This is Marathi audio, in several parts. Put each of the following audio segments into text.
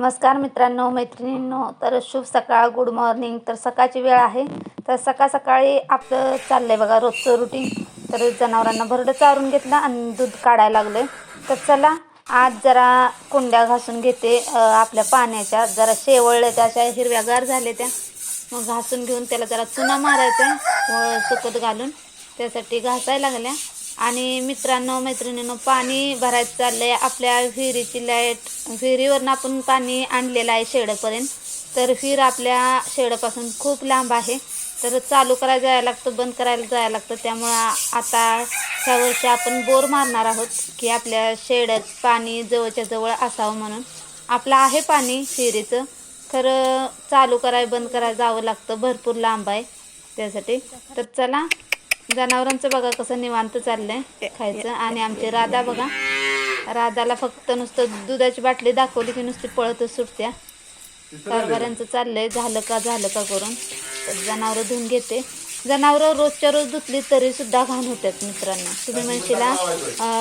नमस्कार मित्रांनो मैत्रिणींनो तर शुभ सकाळ गुड मॉर्निंग. तर सकाळची वेळ आहे. तर सकाळ सकाळी आपलं चाललं आहे बघा रोजचं रुटीन तर जनावरांना भरडं चारून घेतलं आणि दूध काढायला लागलं तर चला आज जरा कुंड्या घासून घेते आपल्या पाण्याच्या. जरा शेवळल्या त्या अशा हिरव्यागार झाल्या त्या. मग घासून घेऊन त्याला जरा चुना मारायचा व सुकत घालून त्यासाठी घासायला लागल्या. आणि मित्रांनो मैत्रिणींनो पाणी भरायचं चाललंय. आपल्या विहिरीची लाइट विहिरीवरनं आपण पाणी आणलेलं आहे शेडपर्यंत. तर विहीर आपल्या शेडपासून खूप लांब आहे. तर चालू करायला जायला लागतं बंद करायला जायला लागतं. त्यामुळं आता ह्या वर्षी आपण बोर मारणार आहोत की आपल्या शेडात पाणी जवळच्या जवळ असावं म्हणून. आपलं आहे पाणी विहिरीचं. खरं चालू करायला बंद करायला जावं लागतं. भरपूर लांब आहे त्यासाठी. तर चला जनावरांचं बघा कसं निवांत चाललंय खायचं. आणि आमची राधा बघा. राधाला फक्त नुसतं दुधाची बाटली दाखवली की नुसती पळतच सुटत्या कारभाऱ्यांचं चाललंय. झालं का झालं का करून. जनावरं धुवून घेते. जनावरं रोजच्या रोज धुतली तरी सुद्धा घाण होतात मित्रांनो. तुम्ही म्हणशीला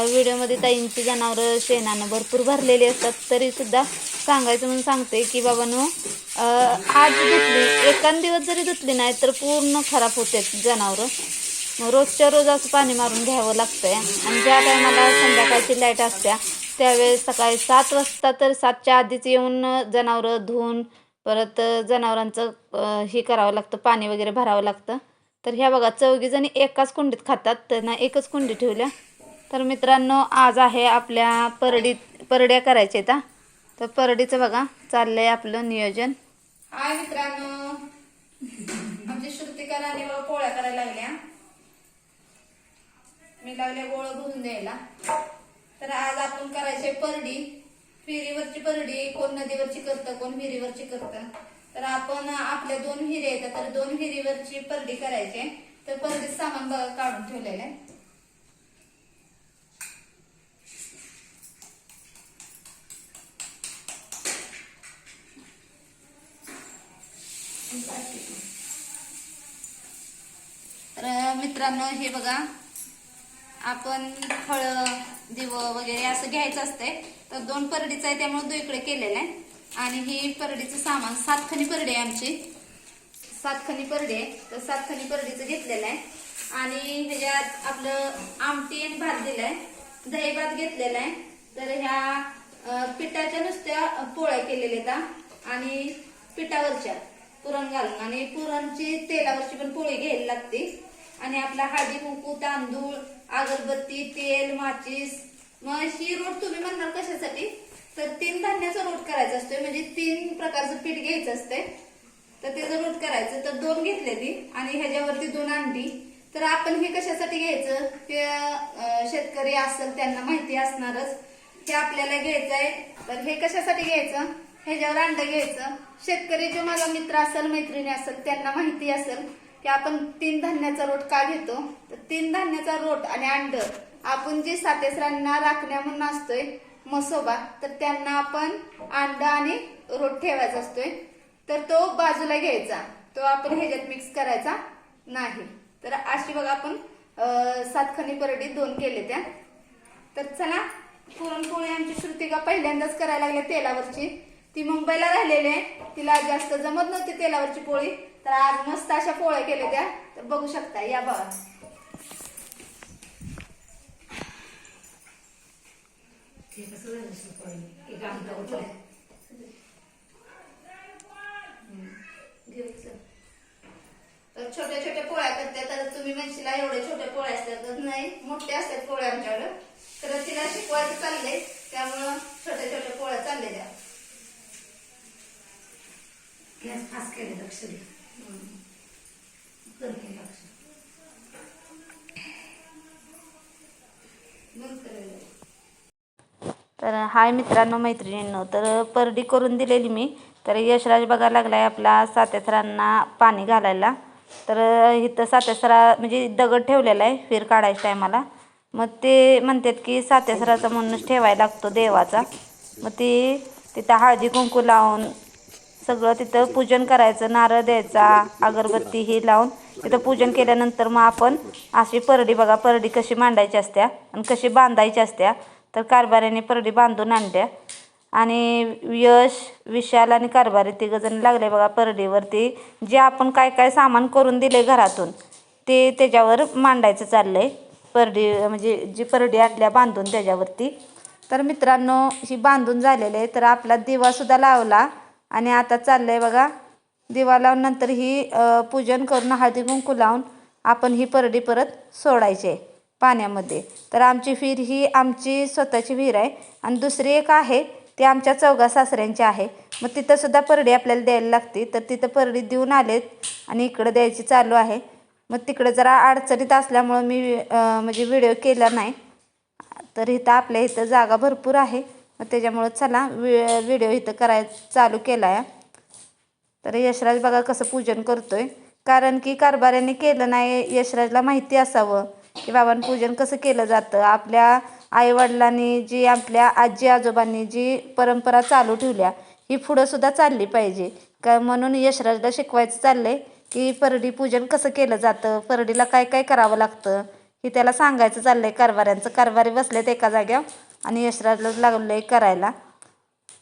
व्हिडिओमध्ये ताईंची जनावरं शेणानं भरपूर भरलेली असतात. तरी सुद्धा सांगायचं म्हणून सांगते की बाबांनो आज धुतली. एकान दिवस जरी धुतली नाही तर पूर्ण खराब होते जनावरं. मग रोजच्या रोज असं पाणी मारून घ्यावं लागतंय. आणि ज्या टायमाला संध्याकाळची लाइट असत्या त्यावेळेस सकाळी सात वाजता तर सातच्या आधीच येऊन जनावरं धुवून परत जनावरांचं हे करावं लागतं पाणी वगैरे भरावं लागतं. तर ह्या बघा चौघीजणी एकाच कुंडीत खातात त्यांना एकच कुंडी ठेवल्या. तर मित्रांनो आज आहे आपल्या परडीत परड्या करायच्या आहेत तर परडीचं बघा चाललंय आपलं नियोजन. हाय मित्रांनो. आमची श्रुतिका राणी पोळ्या करायला लागल्या. मी लागले गोळ भरून द्यायला. तर आज आपण करायचे परडी. विहिरीवरची परडी कोण नदीवरची करतं कोण विहिरीवरची करतं. तर आपण आपल्या दोन विहिरी आहेत तर दोन विहिरीवरची परडी करायची. तर परडीत सामान काढून ठेवलेलं आहे. तर मित्रांनो हे बघा. आपण फळ दिव वगैरे असं घ्यायचं असतंय. तर दोन परडीचं आहे त्यामुळे दुईकडे केलेलं आहे. आणि ही परडीचं सामान सात खणी परडी आहे आमची. सात खणी परडी आहे. तर सात खणी परडीचं घेतलेलं आहे. आणि ह्याच्यात आपलं आमटी आणि भात दिलाय दही भात घेतलेला आहे. तर ह्या पिठाच्या नुसत्या पोळ्या केलेल्या आहेत आणि पिठावरच्या पुरण घालून. आणि पुरणची तेलावरची पण पोळी घ्यायला लागते. आणि आपला हळदी कुंकू तांदूळ अगरबत्ती तेल माचीस मग ही रोट तुम्ही म्हणणार कशासाठी? तर तीन धान्याचा रोट करायचा असतोय. म्हणजे तीन प्रकारचं पीठ घ्यायचं असतंय. तर त्याचं रोट करायचं. तर दोन घेतलेली आणि ह्याच्यावरती दोन अंडी. तर आपण हे कशासाठी घ्यायचं? ते शेतकरी असेल त्यांना माहिती असणारच. हे आपल्याला घ्यायचं आहे तर हे कशासाठी घ्यायचं? ह्याच्यावर अंड घ्यायचं. शेतकरी जो माझा मित्र असेल मैत्रिणी असेल त्यांना माहिती असेल. की आपण तीन धान्याचा रोट का घेतो? तर तीन धान्याचा रोट आणि अंड आपण जे सातेसरांना राखण्या म्हणून असतोय मसोबा तर त्यांना आपण अंड आणि रोट ठेवायचा असतोय. तर तो बाजूला घ्यायचा. तो आपण ह्याच्यात मिक्स करायचा नाही. तर अशी बघा आपण सातखनी सात परडी दोन केले त्या. तर चला पुरणपोळी आमची श्रुतिका पहिल्यांदाच करायला लागल्या तेलावरची. ती मुंबईला राहिलेली आहे. तिला जास्त जमत नव्हती तेलावरची पोळी. तर आज मस्त अशा पोळ्या केल्या त्या. तर बघू शकता या बघा. तर छोट्या छोट्या पोळ्या करते. तर तुम्ही म्हणशीला एवढ्या छोट्या पोळ्या असतात तर नाही मोठ्या असतात पोळ्या आमच्याकडं. तर तिला शिकवायचं चाललंय त्यामुळं छोट्या छोट्या पोळ्या चालल्या त्या. गॅस फास केले लक्ष दे. तर हाय मित्रांनो मैत्रिणींनो तर परडी करून दिलेली मी. तर यशराज बघायला लागलाय आपला सातेसरांना पाणी घालायला. तर इथं सातेसरा म्हणजे दगड ठेवलेला आहे फिर काढायच्या टायमाला. मग ते म्हणतात की सातेसराचा म्हणूनच ठेवायला लागतो देवाचा. मग ती तिथं हळदी कुंकू लावून सगळं तिथं पूजन करायचं नारळ द्यायचा अगरबत्ती ही लावून तिथं पूजन केल्यानंतर मग आपण अशी परडी बघा परडी कशी मांडायची असत्या आणि कशी बांधायची असत्या तर कारभाऱ्याने परडी बांधून आणल्या. आणि यश विशाल आणि कारभारी तिघंजण लागले बघा परडीवरती. जे आपण काय काय सामान करून दिले घरातून ते त्याच्यावर मांडायचं चाललं आहे परडी म्हणजे जी परडी आणल्या बांधून त्याच्यावरती. तर मित्रांनो ही बांधून झालेली आहे. तर आपला दिवासुद्धा लावला. आणि आता चाललं आहे बघा दिवा लावून नंतर ही पूजन करून हळदी कुंकू लावून आपण ही परडी परत सोडायची आहे पाण्यामध्ये. तर आमची विहीर ही आमची स्वतःची विहीर आहे आणि दुसरी एक आहे ती आमच्या चौघा सासऱ्यांची आहे. मग तिथंसुद्धा परडी आपल्याला द्यायला लागते. तर तिथं परडी देऊन आलेत आणि इकडं द्यायची चालू आहे. मग तिकडं जरा अडचणीत असल्यामुळं मी म्हणजे व्हिडिओ केला नाही. तर इथं आपल्या इथं जागा भरपूर आहे. मग त्याच्यामुळं चला वि व्हिडिओ इथं कराय चालू केला आहे तर यशराज बघा कसं पूजन करतो आहे कारण की कारभाऱ्यांनी केलं नाही यशराजला माहिती असावं की बाबांनी पूजन कसं केलं जातं. आपल्या आईवडिलांनी जी आपल्या आजी आजोबांनी जी परंपरा चालू ठेवल्या ही पुढं सुद्धा चालली पाहिजे. का म्हणून यशराजला शिकवायचं चाललंय की परडी पूजन कसं केलं जातं परडीला काय काय करावं लागतं हे त्याला सांगायचं चाललंय कारभाऱ्यांचं. कारभारी बसलेत एका जाग्यावर आणि यशराजला आहे करायला.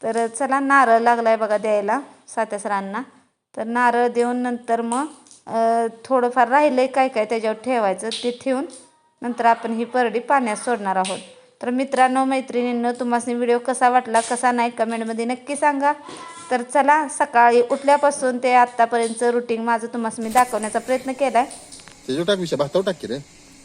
तर चला नारळ लागला आहे बघा द्यायला सात्यासरांना तर नारळ देऊन नंतर मग थोडंफार राहिलं आहे काय काय त्याच्यावर ठेवायचं ते ठेवून नंतर आपण ही परडी पाण्यात सोडणार आहोत. तर मित्रांनो मैत्रिणींनो तुम्हाला व्हिडिओ कसा वाटला कसा नाही कमेंटमध्ये नक्की सांगा. तर चला सकाळी उठल्यापासून ते आत्तापर्यंतचं रुटीन माझं तुम्हाला मी दाखवण्याचा प्रयत्न केला आहे